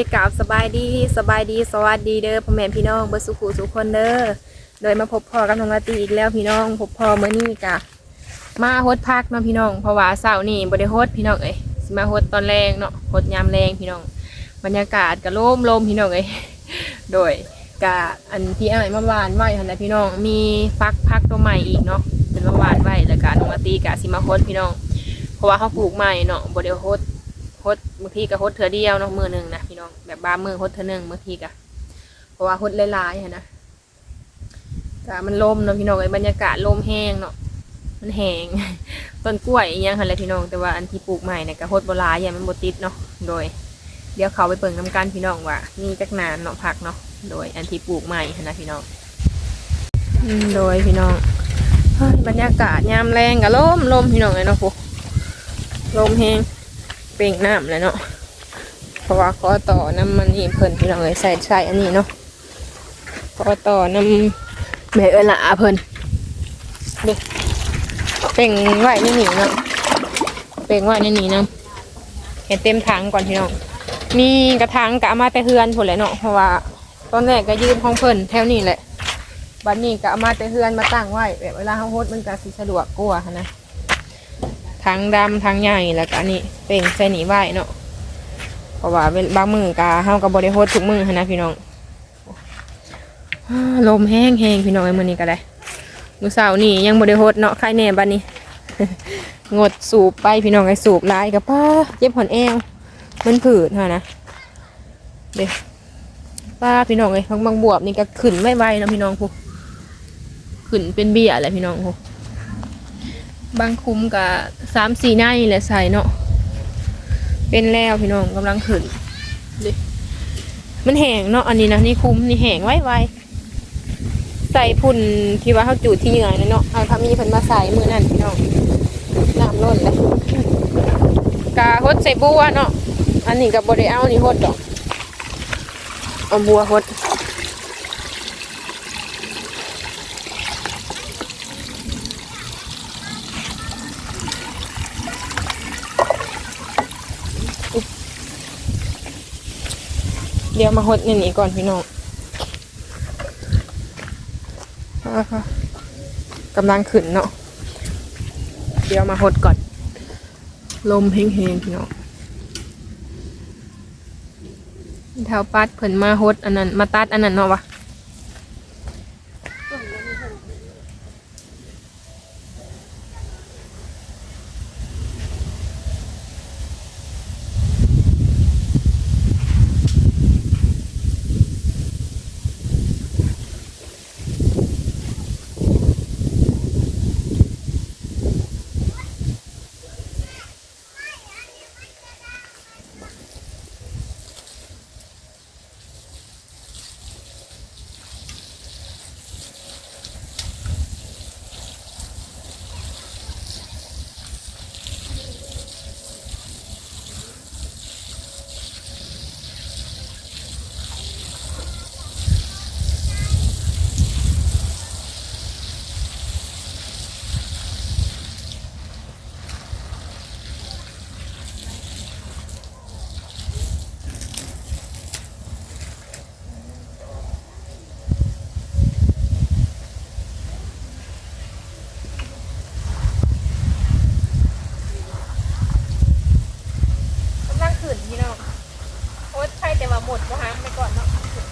ยกราบสบายดีสบายดีสวัสดีเด้อพ่อแม่พี่น้องเบิร์สุขุสุขคนเด้อโดยมาพบพ่อกับน้องลาตีอีกแล้วพี่น้องพบพ่อเมื่อนี้กะมาฮดพักเนาะพี่น้องเพราะว่าเสาร์นี่บ่ได้ฮดพี่น้องเอ้ยสิมาฮดตอนแรงเนาะฮดยามแรงพี่น้องบรรยากาศก็โล่มลมพี่น้องเอ้ยโดยกะอันที่อ้ายมาหวานไว้หั่นะพี่น้องมีฟักพักตัวใหม่อีกเนาะเป็นเมาหวานไหวแล้วก็น้องลาตีกะสิมาฮดพี่น้อง เพราะว่าเขาปลูกใหม่เนาะบ่ได้ฮด ฮดบางทีก็ฮดเถื่อเดียวเนาะมือหนึ่งนะพี่น้องแบบบามือฮดเถื่อหนึ่งบางทีก็เพราะว่าฮดหลายๆนนะก็มันลมเนาะพี่น้องไอ้บรรยากาศลมแห้งเนาะมันแห้งต้นกล้วยอหยังหันแหละพี่น้องแต่ว่าอันที่ปลูกใหม่เนี่ยก็ฮดโบราณอย่างมันบติดเนาะโดย เดี๋ยวเขาไปเปิ่งน้ำกันพี่น้องว่านี่จักนานเนาะผักเนาะโดย อันที่ปลูกใหม่นะพี่น้องโดยพี่น้องบรรยากาศยามแรงกับลมลมพี่น้องเลยเนาะพวกลมแห้ง เป่งน้ำเลยเนาะเพราะว่าขอต่อน้ำมันนี่เพิ่นพี่น้องเลยใส่ใส่อันนี้เนาะขอต่อน้ำแม่เออละเพิ่นเด็กเป่งไหว้ในนี่เนาะเป่งไหว้ในนี่เนาะเห็นเต็มถังก่อนพี่น้องมีกระถางกะมาแต่เฮือนผลแหละเนาะเพราะว่าตอนแรกก็ยืมของเพิ่นแถวนี้แหละบัดนี้ก็เอามาแต่เฮือนมาตั้งไว้แบบเวลาเขาโฮดมันก็สิสะดวกกว่าหั้นนะ ทั้งดำทั้งใหญ่แล้วก็อันนี่เป่งใส่หนีไหวเนาะเพราะว่าเวลบางมือกาเฮากับบริโภคทุกมือนะพี่น้องลมแห้งแห้งพี่น้องไอ้มือนี้ก็ได้มือเสาร์นี่ยังบริโภคเนาะใครแน่บ้านนี้งดสูบไปพี่น้องไอ้สูบหลายกับป้าเจ็บหอนแอวมันผืดฮะนะเด็กป้าพี่น้องไอ้บางบางบวบนี่ก็ขึ้นไวๆเนะพี่น้องพวกขึ้นเป็นเบี้ยอะไรพี่น้องพวก บางคุ้มกับสามสี่หน้านี่แหละใส่เนาะเป็นแล้วพี่น้องกำลังขึ้นดิมันแห้งเนาะอันนี้นะนี่คุ้มนี่แห้งไว้ไวใส่พุ่นที่ว่าเขาจูดที่เหงื่อนะเนาะเอาทามีเพิ่นมาใส่มือนั่นพี่น้องน้ำล้นเลยกาฮดใส่บัวเนาะอันนี้กับบไดเอานี่ฮดดอกเอาบัวฮด ดี๋ยวมาหดเงินนี้ก่อนพี่น้องอ่าค่ะกำลังขึ้นเนาะ เดี๋ยวมาหดก่อน ลมเฮงๆพี่น้องแถวปัดเพิ่นมาหดอันนั้น มาตัดอันนั้นเนาะวะ กำลังขึ้นพี่น้องโอ๊ตใช่แต่ว่าหมดก็หามไปก่อนเนาะ โฮ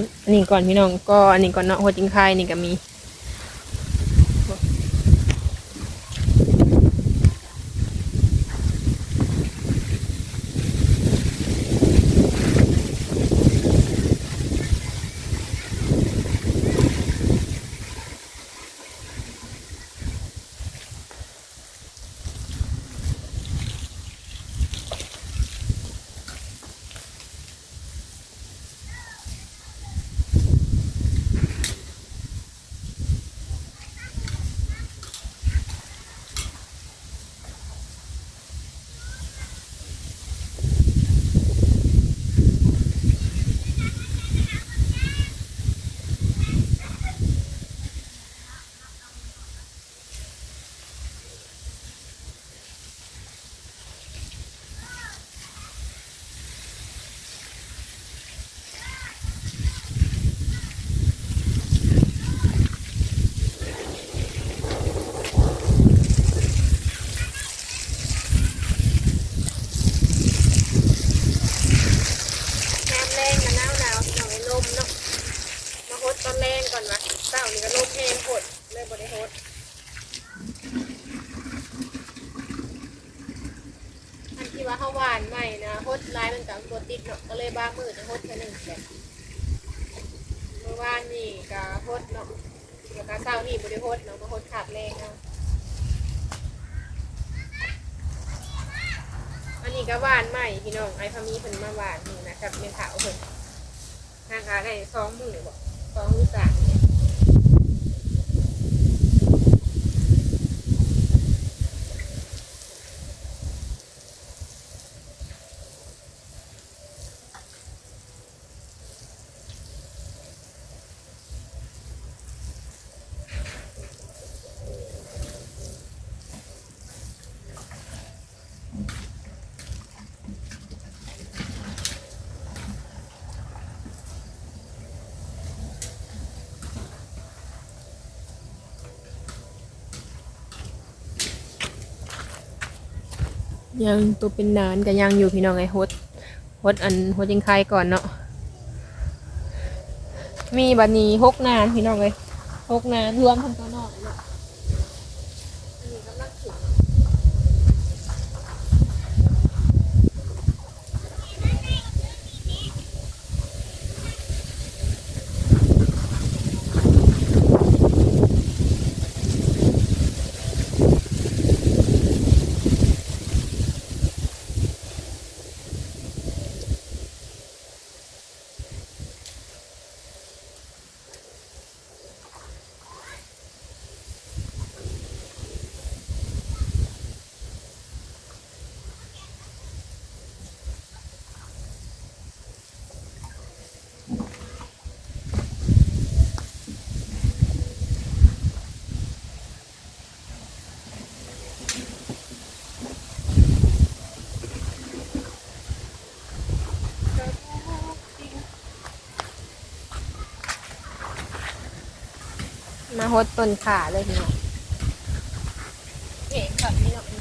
ดอันนี้ก่อนพี่น้องก็อันนี้ก่อนเนาะหัวจิงไข่นี่ก็มี มือนะกับเป็นขาวเพิ่นทางกาได้สองมือบอกสองหรือสามเนี่ ยังตัวเป็นนานก็ยังอยู่พี่น้องไอ้ฮดฮดอันฮดยังคายก่อนเนาะมีบันนี้หกนานพี่น้องเลยหกนานรวมทั้งตัวนอกเลย มาฮดต้นขาเลยพี่น้องเห็นแบบนี้เนาะ ม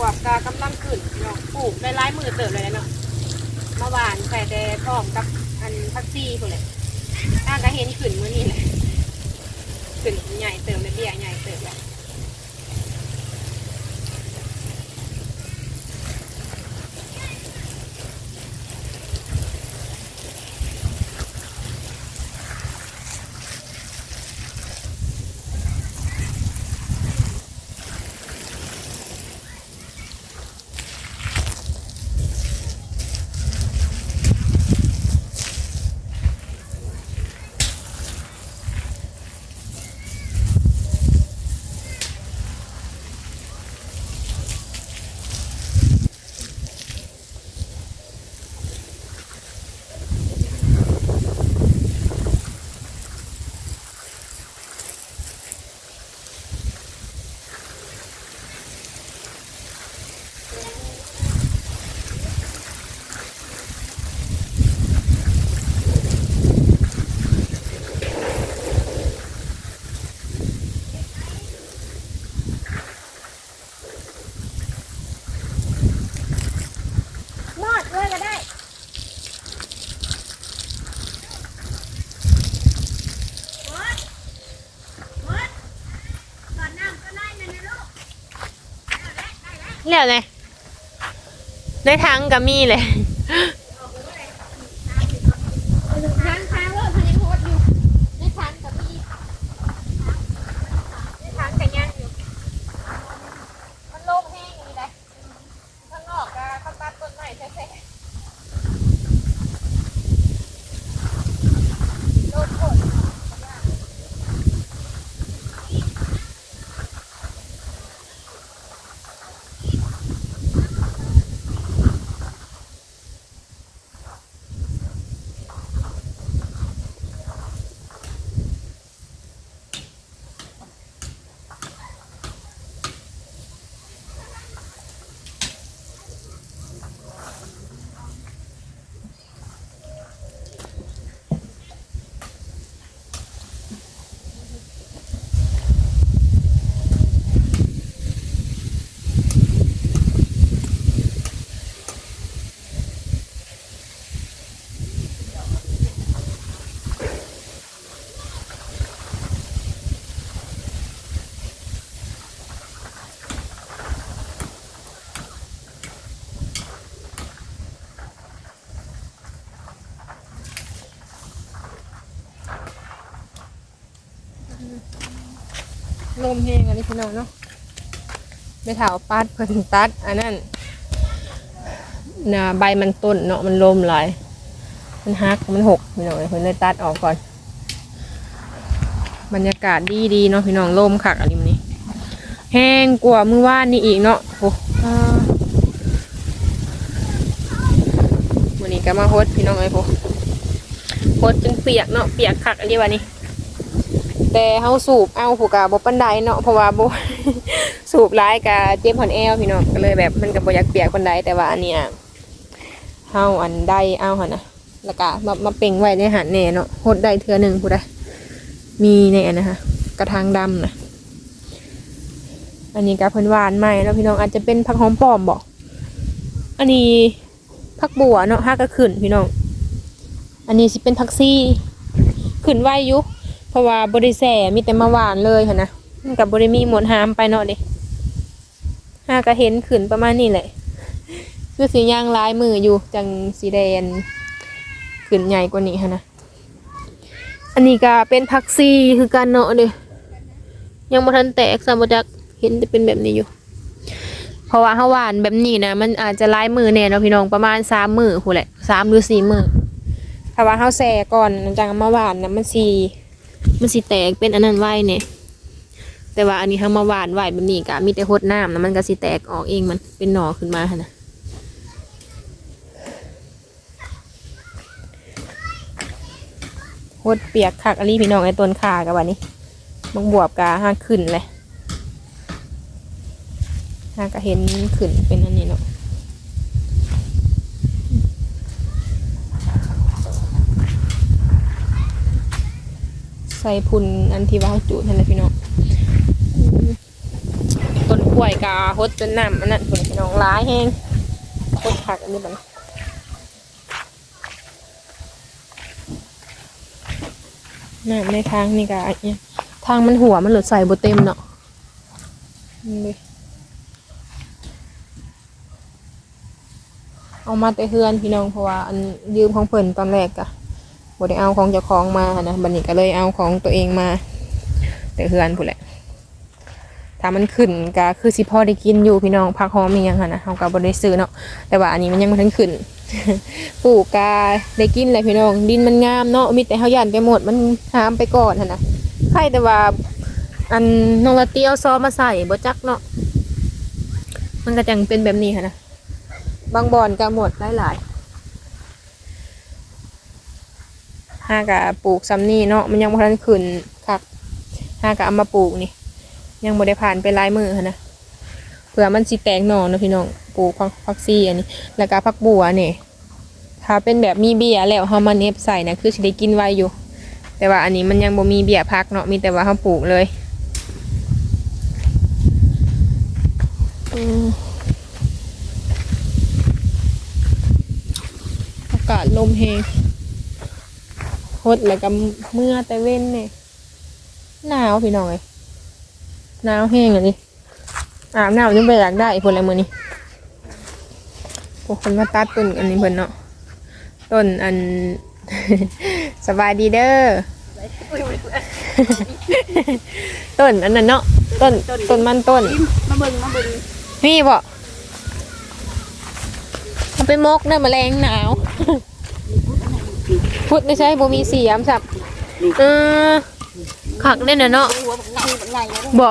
งบ วบกากำลังขึ้นเนาะปลูกได้ร้ายมือเติบเลยเนาะเมื่อวานใส่แต่พร้อมกับอันพักซี่คนเลยถ้าก็เห็นขึ้นมื้อนี้เละขึ้นใหญ่เติมเลยเบี้ยใหญ่เติบเลยมอดด้วยก็ได้ แล้วไงในทางก็มีเลยทางทางเริ่มพันยังโคตรอยู่ในทางก็มีในทางก็ยังอยู่ มันโล่งแห้งอย่างนี้เลยข้างนอกก็เขาตัดต้นไม้แท้ๆโล่งโคตร ม ลมแห้งอันนี้พี่น้องเนาะไม่ถาวปัดเพิ่นตัด อันนั้นนะใบมันต้นเนาะมันลมหลายมันหักมันหกพี่น้องเพิ่นเลยตัดออกก่อน บรรยากาศดีดีเนาะพี่น้องลมคักอะไรมันนี้แห้งกว่ามื้อวานนี่อีกเนาะโอ้วันนี้ก็มาโฮดพี่น้องไอ้พวกโฮดจนเปียกเนาะเปียกคักอะไรวะนี่ แต่เฮาสูบเอาผูกกะบ่ปานใดเนาะเพราะว่าบ่ สูบหลายกะเจ็บหอนแอวพี่น้องก็เลยแบบมันก็บ่อยากเปียกปานใดแต่ว่าอันเนี้ยเฮาอันได้เอาหั่นน่ะแล้วก็มามาเป่งไว้ในหันแน่เนาะหดได้เทื่อหนึงผู้ใดมีในอันนะคะกระถางดำนะอันนี้ก็เพิ่นหวานใหม่เนาะพี่น้องอาจจะเป็นผักหอมป้อมบ่อันนี้ผักบัวเนาะห้าก็ขึ้นพี่น้อง อันนี้สิเป็นผักซี่ขึ้นไวอยู่ ราะว่าบริแสมีแต่มาหวานเลยค่ะนะกับบริมีหมดหามไปเนาะเดิห้าก็เห็นขืนประมาณนี้แหละคือสีย่างลายมืออยู่จังสีแดงขืนใหญ่กว่านี้ค่ะนะอันนี้ก็เป็นพักซีคือการเนาะเดิยังบ่ทันแตกสามจักเห็นแต่เป็นแบบนี้อยู่ เพราะว่าเฮาหวานแบบนี้นะมันอาจจะลายมือแน่เนาะพี่น้องประมาณสามมือพู้นแหละสามหรือสี่มือถ้าว่าเฮาแส่ก่อนจังเอามาหวานนะมันสี มันสิแตกเป็นอันนั้นไว้เนี่ยแต่ว่าอันนี้ทำมาหวานไหวแบบนี้กะมีแต่หดน้ำนะมันก็สิแตกออกเองมันเป็นหน่อขึ้นมาหั่นนะหดเปียกคักอันนี้พี่น้องไอ้ต้นขากับวันนี้มังบวบกะห้าขึ้นเลยห้ากะเห็นขึ้นเป็นอันนี้เนาะ ส่พุนอันที่ว่าเขาจูดนั่นแหละพี่น้องต้นกล้วยกาฮดจนน้ำอันนั้นพุ่นพี่น้องร้ายแห้งโคตรผักอันนี้บันน้ำในทางนี่กะเนี่ยทางมันหัวมันหลุดใส่บเต็มเนาะเอามาแต่เฮือนพี่น้องเพราะว่าอันยืมของเพิ่นตอนแรกกะ บ่ได้เอาของเจ้าของมานะบัดนี้ก็เลยเอาของตัวเองมา แต่เฮือนพู้นแหละถ้ามันขึ้นก็คือสิพ่อได้กินอยู่พี่น้องผักหอมมีหยังหั่นนะเฮาก็บ่ได้ซื้อเนาะแต่ว่าอันนี้มันยังบ่ทันขึ้นปลูกกาได้กินแหละพี่น้อง ดินมันงามเนาะมีแต่เฮาย่านไปหมดมันหามไปก่อนหั่นนะใครแต่ว่าอันน้องละเตียวซอมาใส่บ่จักเนาะมันก็จังเป็นแบบนี้หั่นนะบางบอนก็หมดหลายๆ ห้ากะปลูกซ้ำนี่เนาะมันยังบ่ทันขึ้นคักห้ากะเอามาปลูกนี่ ยังบ่ได้ผ่านไปหลายมือหั้นนะเผื่อมันสิแตกหน่อเนาะพี่น้องปลูกผักผักซี่อันนี้ แล้วก็ผักบัวนี่ถ้าเป็นแบบมีเบี้ยแล้วเฮามาเน็บใส่นะคือสิได้กินไวอยู่ แต่ว่าอันนี้มันยังบ่มีเบี้ยพักเนาะมีแต่ว่าเฮาปลูกเลยอากาศลมแฮง ฮดแล้วก็เมื่อแต่เว้นเนี่ยหนาวพี่น้องเลยหนาวแห้งอะนี่อาบน้ำจนไปอยากได้คนละมือนี่พวกคนมาตัดต้นอันนี้เพิ่นเนาะต้นอัน สบายดีเด้อต้นอันนั้นเนาะต้นต้นมันต้นมาเบิ่งมาเบิ่งนี่บ่มันเป็นมกได้อแมลงหนาว พุดไม่ใช่บ่มีเสียมสับเออขักเล่นน่ะเนาะหัวบักใหญ่บักใหญ่เลยบ่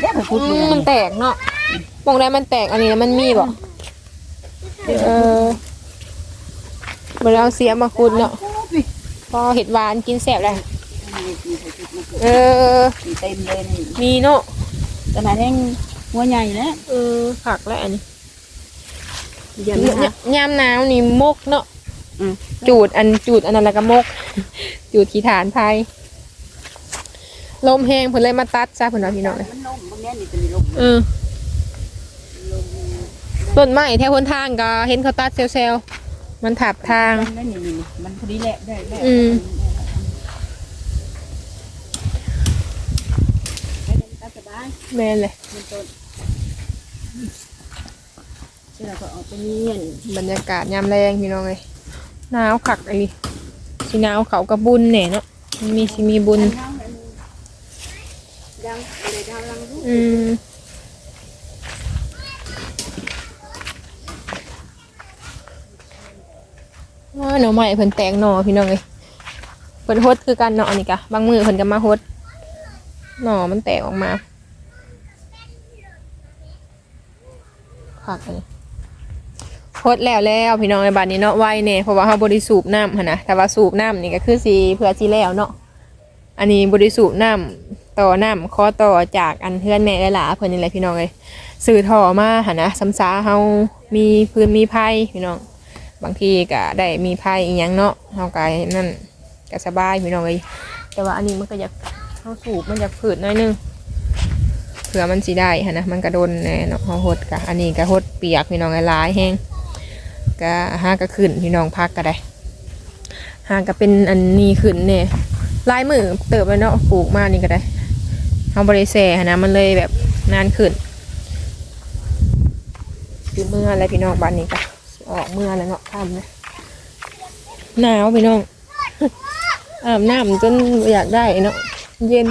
เด้อพูดอืมมันแตกเนาะมองได้มันแตกอันนี้แล้วมันมีบ่เออบ่ได้เอาเสียมมาคุดเนาะพอเห็ดหวานกินแซ่บเลยเออเต็มเลยนี่มีเนาะขนาดนี้หัวใหญ่นะเออผักแล้วอันนี้เดี๋ยวนะยามหนาวนี่มกเนาะ อืมจูดอันจูดอันนั้นแล้วก็มก จูดขี้ฐานไผ่ลมแห้งเพิ่นเลยมาตัดซะเพิ่นว่าพี่น้องเลยมันลมบางแน่นี่จะมีลมเออต้นไม้แถวคนทางก็เห็นเขาตัดเซลล์มันถับทาง นั่นนี่นี่มันพอดีแหละได้ได้อืม ได้สบายแม่นเลย มันต้นเสร็จแล้วก็เอาไปเนียน บรรยากาศยามแรงพี่น้องเลย หนาวคักไอ้สิหนาวเขากับบุญแหน่ยเนาะมันมีสิมีบุญยังเลยดาวลังลูอืมว่าหน่อไม้เพิ่นแตกหน่อพี่น้องเอ้ยเพิ่นฮดคือกันเนาะอันนี้กะบางมือเพิ่นก็มาฮดหน่อมันแตกออกมาผักอันนี้ ฮดแล้วแล้วพี่น้องในบ้านนี้เนาะไวเนี่ยเพราะว่าเฮาบ่ได้สูบน้ำหั่นนะแต่ว่าสูบน้ำนี่ก็คือสิเพื่อสิแล้วเนาะอันนี้บ่ได้สูบน้ำต่อน้ำขอต่อจากอันเพื่อนแม่หลาเพิ่นนี่แหละพี่น้องเอ้ยสื่อท่อมาหั่นนะซ้ำซาเฮามีพื้นมีไผพี่น้องบางทีก็ได้มีไพ่อีหยังเนาะเฮาก็นั่นก็สบายพี่น้องเอ้ยแต่ว่าอันนี้มันก็อยากเฮาสูบมันอยากผืดน้อยนึงเผื่อมันสิได้หั่นะมันก็โดนแน่เนาะเฮาหดก็อันนี้ก็หดเปียกพี่น้องหลายๆแฮง ก็ห้าก็ขึ้นพี่น้องพักก็ได้หาก็เป็นอันนี้ขึ้นเนี่ยลายมือเติบไปเนาะปลูกมานี่ก็ได้เฮาบ่ได้แซ่หั่นะมันเลยแบบนานขึ้นคือเมื่ออะไรพี่น้องบ้านนี้ก็ออกเมื่อแล้วเนาะทำนะหนาวพี่น้องอาบน้ำจนอยากได้เนาะเย็น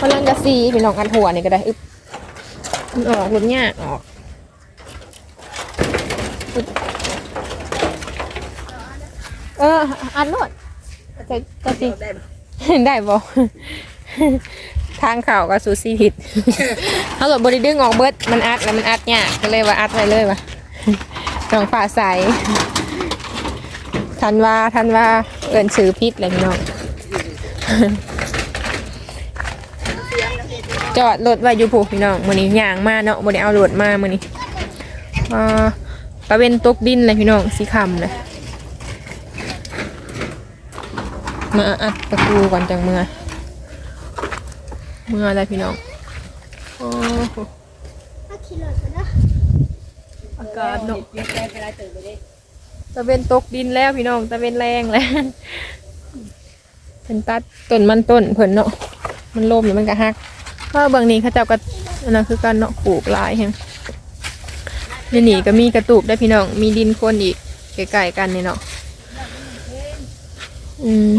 พลังกระซีพี่น้องอันหัวนี่ก็ได้อึ๊บ มันออกหลุดยากออกอึ๊บเอออันโนดจะจะสิได้ได้บ่ทางเข่ากับซูซี่ผิดเขาหลดบริดึงออกเบิดมันอัดแล้วมันอัดเนี่ยากก็เลยว่าอัดไว้เลยว่ะจองฝ่าใสทันว่าทันว่าเอินชื่อพิษเลยพี่น้อง จอดรถไว้อยู่ผูกพี่น้องมื้อนี้ย่างมาเนาะบ่ได้เอารถมามื้อนี้อ่าตะเวนตกดินเลยพี่น้องสีคำเลยมาอัดตะปูก่อนจังเมื่อเมื่ออะไรพี่น้องโอ้โหอากาศเนาะเปลี่ยนแปลงไปหลายเติบเลยเด้ตะเวนตกดินแล้วพี่น้องตะเวนแรงแล้วเป็นตัดต้นมันต้นเพิ่นเนาะมันล่มแล้วมันก็หัก เพราะบางนี้เขาเจ้าก็อันนั้นคือการเนาะปลูกหลายแฮงนี่นี่ก็มีกระตูบได้พี่น้อง มีดินโคนอีกใกล้ๆกันนี่เนาะอืม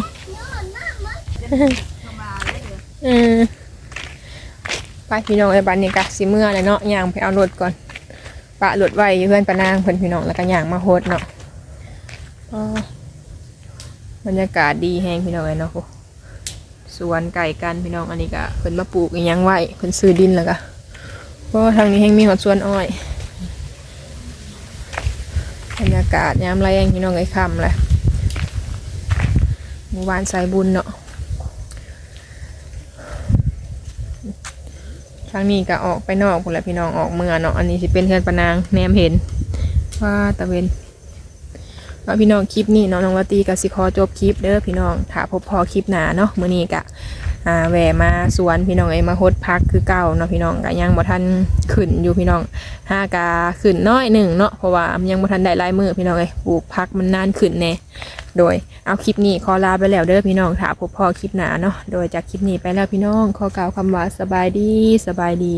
อืมไปพี่น้องไอ้บ้านนี้กะสิเมื่อเลยเนาะย่างไปเอารถก่อนปะรถไว้อยู่เพื่อนปะนางเพื่อนพี่น้องแล้วก็ย่างมาโฮดเนาะอ๋อบรรยากาศดีแฮงพี่น้องไอ้เนาะโห สวนไก่กันพี่น้องอันนี้ก็เพิ่นมาปลูกอีหยังไว้เพิ่นซื้อดินแล้วก็เพราะว่าทางนี้แฮงมีหอดสวนอ้อยบรรยากาศยามแรงพี่น้องไอ้ค่ำเลยหมู่บ้านสายบุญเนาะทางนี้ก็ออกไปนอกพุ่นแหละพี่น้องออกเมืองเนาะอันนี้สิเป็นเทือนปะนางแนมเห็นว่าตะเวน ว่าพี่น้องคลิปนี้เนาะน้องลาตีกับสิขอจบคลิปเด้อพี่น้องถ้าพบพอคลิปหนาเนาะมื้อนี้กะอ่าแหวมาสวนพี่น้องไอ้มาฮดพักคือเก่าเนาะพี่น้องก็ยังบ่ทันขึ้นอยู่พี่น้องห้ากาขึ้นน้อยหนึ่งเนาะเพราะว่ายังบ่ทันได้ลายมือพี่น้องเอ้ยปลูกพักมันนานขึ้นแน่โดยเอาคลิปนี้ขอลาไปแล้วเด้อพี่น้องถ้าพบพอคลิปหนาเนาะโดยจากคลิปนี้ไปแล้วพี่น้องขอกล่าวคำว่าสบายดีสบายดี